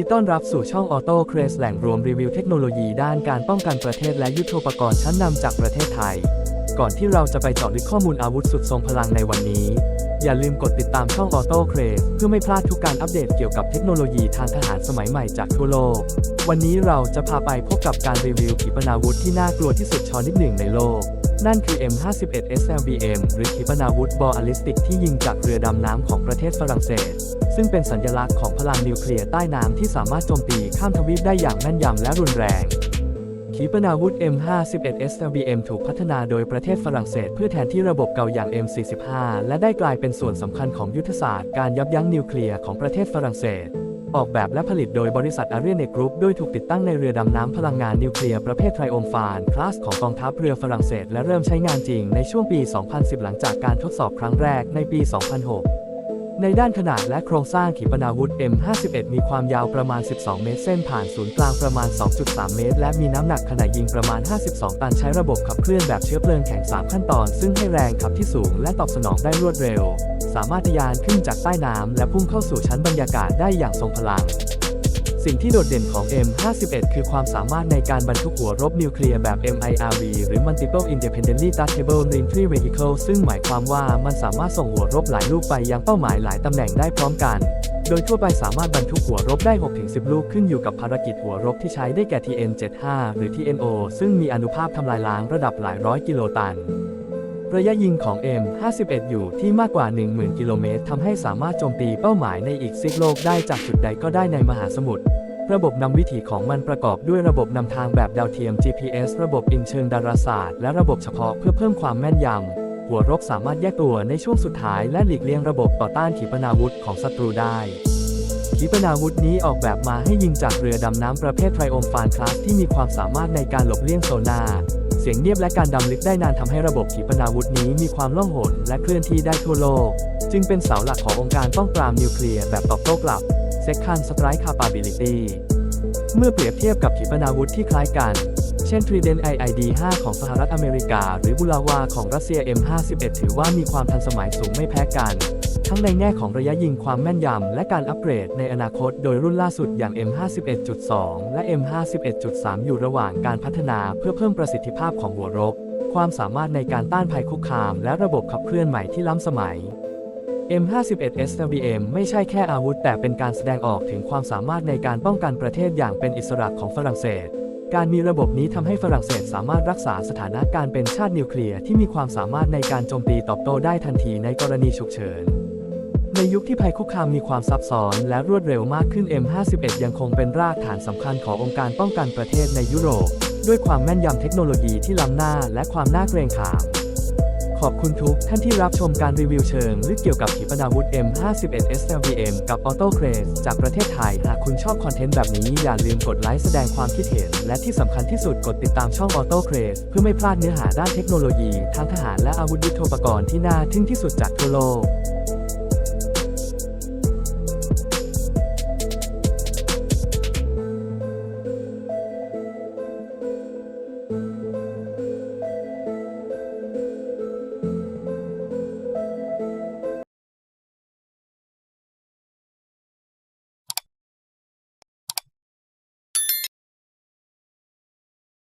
ีต้อนรับสู่ช่องออโต้เครสแหล่งรวมรีวิวเทคโนโลยีด้านการป้องกันประเทศและยุทโธปกรณ์ชั้นนำจากประเทศไทย ก่อนที่เราจะไปเจาะลึกข้อมูลอาวุธสุดทรงพลังในวันนี้ อย่าลืมกดติดตามช่องออโต้เครสเพื่อไม่พลาดทุกการอัปเดตเกี่ยวกับเทคโนโลยีทางทหารสมัยใหม่จากทั่วโลก วันนี้เราจะพาไปพบกับการรีวิวขีปนาวุธที่น่ากลัวที่สุดชนิดหนึ่งในโลก นั่นคือ M51 SLBM หรือขีปนาวุธบอลลิสติกที่ยิงจากเรือดำน้ำของประเทศฝรั่งเศส ซึ่งเป็นสัญลักษณ์ของพลังนิวเคลียร์ใต้น้ำที่สามารถโจมตีข้ามทวีปได้อย่างแม่นยำและรุนแรงขีปนาวุธ M51 SLBM ถูกพัฒนาโดยประเทศฝรั่งเศส เพื่อแทนที่ระบบเก่าอย่าง M45 และได้กลายเป็นส่วนสำคัญของยุทธศาสตร์การยับยั้งนิวเคลียร์ของประเทศฝรั่งเศส ออกแบบและผลิตโดยบริษัทอารีเนกรุ๊ปโดยถูกติดตั้งในเรือดำน้ำพลังงานนิวเคลียร์ประเภทไทรโอมฟานคลาสของกองทัพเรือฝรั่งเศสและเริ่มใช้งานจริงในช่วงปี 2010 หลังจากการทดสอบครั้งแรกในปี 2006 ในด้านขนาดและโครงสร้างขีปนาวุธ M51 มีความยาวประมาณ 12 เมตร เส้นผ่านศูนย์กลางประมาณ 2.3 เมตร และมีน้ำหนักขณะยิงประมาณ 52 ตันใช้ระบบขับเคลื่อนแบบเชื้อเพลิงแข็ง 3 ขั้นตอน ซึ่งให้แรงขับที่สูงและตอบสนองได้รวดเร็ว สามารถทะยานขึ้นจากใต้น้ำและพุ่งเข้าสู่ชั้นบรรยากาศได้อย่างทรงพลัง สิ่งที่โดดเด่นของ M51 คือความสามารถในการบรรทุกหัวรบนิวเคลียร์แบบ MIRV หรือ Multiple Independently Touchable Reentry Vehicle ซึ่งหมายความว่ามันสามารถส่งหัวรบหลายลูกไปยังเป้าหมายหลายตำแหน่งได้พร้อมกัน โดยทั่วไปสามารถบรรทุกหัวรบได้ 6-10 ลูกขึ้นอยู่กับภารกิจหัวรบที่ใช้ได้แก่ TN75 หรือ TNO ซึ่งมีอนุภาพทำลายล้างระดับหลายร้อยกิโลตัน ระยะยิงของ M51 อยู่ที่มากกว่า 10,000 กิโลเมตรทำให้สามารถโจมตีเป้าหมายในอีกซีกโลกได้จากจุดใดก็ได้ในมหาสมุทรระบบนำวิถีของมันประกอบด้วยระบบนำทางแบบดาวเทียม GPS ระบบอินเชิงดาราศาสตร์และระบบเฉพาะเพื่อเพิ่มความแม่นยำ หัวรบสามารถแยกตัวในช่วงสุดท้ายและหลีกเลี่ยงระบบต่อต้านขีปนาวุธของศัตรูได้ขีปนาวุธนี้ออกแบบมาให้ยิงจากเรือดำน้ำประเภทไทรโอมฟานคลาสที่มีความสามารถในการหลบเลี่ยงโซนาร์ เสียงเงียบและการดำลึกได้นานทำให้ระบบขีปนาวุธนี้มีความล่องหนและเคลื่อนที่ได้ทั่วโลก จึงเป็นเสาหลักขององค์การป้องปรามนิวเคลียร์แบบตอบโต้กลับ Second Strike Capability เมื่อเปรียบเทียบกับขีปนาวุธที่คล้ายกัน เช่น Trident IID-5 ของสหรัฐอเมริกา หรือบุลาวาของรัสเซีย M51 ถือว่ามีความทันสมัยสูงไม่แพ้กัน ทั้งในแง่ของระยะยิงความแม่นยำ และการอัปเกรดในอนาคตโดยรุ่นล่าสุดอย่าง M51.2 และ M51.3 อยู่ระหว่างการพัฒนาเพื่อเพิ่มประสิทธิภาพของหัวรบ ความสามารถในการต้านภัยคุกคาม และระบบขับเคลื่อนใหม่ที่ล้ำสมัย M51 SLBM ไม่ใช่แค่อาวุธ แต่เป็นการแสดงออกถึงความสามารถในการป้องกันประเทศอย่างเป็นอิสระของฝรั่งเศส การมีระบบนี้ทำให้ฝรั่งเศสสามารถรักษาสถานะการเป็นชาตินิวเคลียร์ที่มีความสามารถในการโจมตีตอบโต้ได้ทันทีในกรณีฉุกเฉิน ในยุคที่ภัยคุกคามมีความซับซ้อนและรวดเร็วมากขึ้น M51 ยังคงเป็นรากฐานสำคัญขององค์การป้องกันประเทศในยุโรป ด้วยความแม่นยำเทคโนโลยีที่ล้ำหน้าและความน่าเกรงขาม ขอบคุณทุกท่านที่รับชมการรีวิวเชิงลึกเกี่ยวกับขีปนาวุธ M51 SLBM กับ Auto c r a z e จากประเทศไทย หากคุณชอบคอนเทนต์แบบนี้อย่าลืมกดไลค์แสดงความคิดเห็น และที่สำคัญที่สุดกดติดตามช่อง Auto c r a z e เพื่อไม่พลาดเนื้อหาด้านเทคโนโลยีทางทหารและอาวุธยุทโธปกรณ์ที่น่าทึ่งที่สุดจากทั่วโลก